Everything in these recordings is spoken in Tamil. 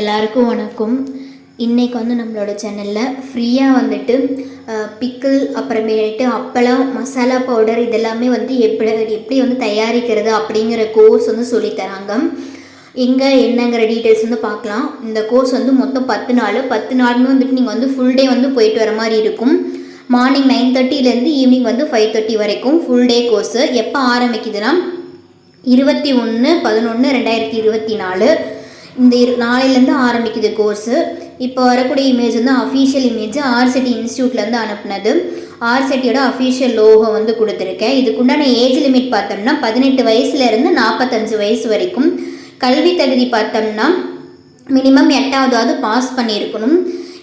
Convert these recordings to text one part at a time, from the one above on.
எல்லாருக்கும் வணக்கம். இன்றைக்கு வந்து நம்மளோட சேனலில் ஃப்ரீயாக வந்துட்டு பிக்கிள் அப்புறமேட்டு அப்பளம் மசாலா பவுடர் இதெல்லாமே வந்து எப்படி எப்படி வந்து தயாரிக்கிறது அப்படிங்கிற கோர்ஸ் வந்து சொல்லித் தராங்க. எங்கே என்னங்கிற டீட்டெயில்ஸ் வந்து பார்க்கலாம். இந்த கோர்ஸ் வந்து மொத்தம் பத்து நாள். பத்து நாளுமே வந்துட்டு நீங்கள் வந்து ஃபுல் டே வந்து போயிட்டு வர மாதிரி இருக்கும். மார்னிங் நைன் தேர்ட்டிலேருந்து ஈவினிங் வந்து ஃபைவ் தேர்ட்டி வரைக்கும் ஃபுல் டே கோர்ஸு எப்போ ஆரம்பிக்குதுன்னா இருபத்தி ஒன்று பதினொன்று ரெண்டாயிரத்தி இருபத்தி நாலு இந்த இரு நாளையிலேருந்து ஆரம்பிக்குது கோர்ஸு இப்போ வரக்கூடிய இமேஜ் வந்து அஃபீஷியல் இமேஜ் ஆர்சிட்டி இன்ஸ்டியூட்லேருந்து அனுப்புனது. ஆர்சிட்டியோட அஃபீஷியல் லோகோ வந்து கொடுத்துருக்கேன். இதுக்குண்டான ஏஜ் லிமிட் பார்த்தோம்னா பதினெட்டு வயசுலேருந்து நாற்பத்தஞ்சு வயசு வரைக்கும். கல்வி தகுதி பார்த்தோம்னா மினிமம் எட்டாவதாவது பாஸ் பண்ணியிருக்கணும்.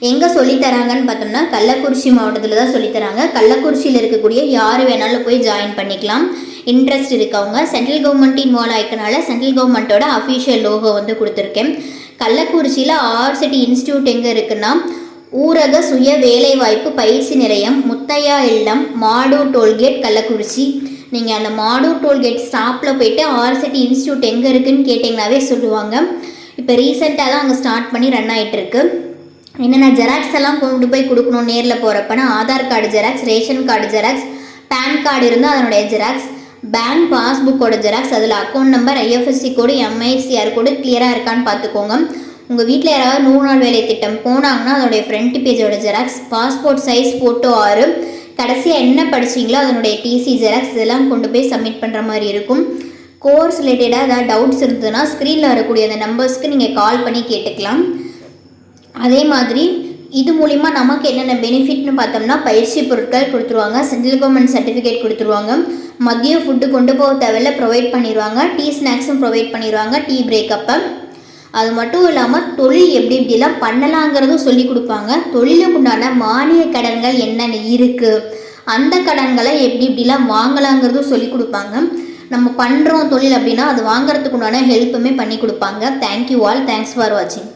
எங்கே சொல்லித்தராங்கன்னு பார்த்தோம்னா கள்ளக்குறிச்சி மாவட்டத்தில் தான் சொல்லித்தராங்க. கள்ளக்குறிச்சியில் இருக்கக்கூடிய யார் வேணாலும் போய் ஜாயின் பண்ணிக்கலாம். இன்ட்ரெஸ்ட் இருக்கவங்க சென்ட்ரல் கவர்மெண்ட் இன்வால்வ் ஆகிக்கனால சென்ட்ரல் கவர்மெண்ட்டோட அஃபீஷியல் லோகோ வந்து கொடுத்துருக்கேன். கள்ளக்குறிச்சியில் ஆர்சிட்டி இன்ஸ்டியூட் எங்கே இருக்குன்னா ஊரக சுய வேலைவாய்ப்பு பயிற்சி நிலையம் முத்தையா இல்லம் மாடூர் டோல்கேட் கள்ளக்குறிச்சி. நீங்கள் அந்த மாடூர் டோல்கேட் ஸ்டாப்பில் போயிட்டு ஆர்சிட்டி இன்ஸ்டியூட் எங்கே இருக்குதுன்னு கேட்டிங்கனாவே சொல்லுவாங்க. இப்போ ரீசெண்டாக தான் அங்கே ஸ்டார்ட் பண்ணி ரன் ஆகிட்டுருக்கு என்னென்ன ஜெராக்ஸ் எல்லாம் கொண்டு போய் கொடுக்கணும் நேரில் போகிறப்பனா Aadhaar card xerox ration card xerox pan card இருந்தால் அதனுடைய ஜெராக்ஸ் பேங்க் பாஸ்புக்கோட ஜெராக்ஸ் அதில் account number IFSC code MICR code கிளியராக இருக்கான்னு பார்த்துக்கோங்க உங்கள் வீட்டில் யாராவது நூறு நாள் வேலை திட்டம் போனாங்கன்னா அதனுடைய ஃப்ரண்ட் பேஜோட ஜெராக்ஸ் பாஸ்போர்ட் சைஸ் ஃபோட்டோ ஆறு கடைசியாக என்ன படிச்சிங்களோ அதனுடைய டிசி ஜெராக்ஸ் இதெல்லாம் கொண்டு போய் சப்மிட் பண்ணுற மாதிரி இருக்கும். கோர்ஸ் ரிலேட்டடாக ஏதாவது டவுட்ஸ் இருந்ததுன்னா ஸ்க்ரீனில் வரக்கூடிய அந்த நம்பர்ஸ்க்கு நீங்கள் கால் பண்ணி கேட்டுக்கலாம். அதே மாதிரி இது மூலிமா நமக்கு என்னென்ன பெனிஃபிட்னு பார்த்தோம்னா பயிற்சி பொருட்கள் கொடுத்துருவாங்க சென்ட்ரல் கவர்மெண்ட் சர்டிஃபிகேட் கொடுத்துருவாங்க. மதியம் ஃபுட்டு கொண்டு போக தேவையில்ல ப்ரொவைட் பண்ணிடுவாங்க டீ ஸ்நாக்ஸும் ப்ரொவைட் பண்ணிடுவாங்க டீ பிரேக்கப்பை அது மட்டும் இல்லாமல் தொழில் எப்படி எப்படிலாம் பண்ணலாங்கிறதும் சொல்லி கொடுப்பாங்க. தொழிலுக்கு உண்டான மானிய கடன்கள் என்னென்ன இருக்குது அந்த கடன்களை எப்படி இப்படிலாம் வாங்கலாங்கிறதும் சொல்லி கொடுப்பாங்க. நம்ம பண்ணுறோம் தொழில் அப்படின்னா அது வாங்குறதுக்கு உண்டான ஹெல்ப்புமே பண்ணி கொடுப்பாங்க. தேங்க்யூ ஆல் தேங்க்ஸ் ஃபார் வாட்சிங்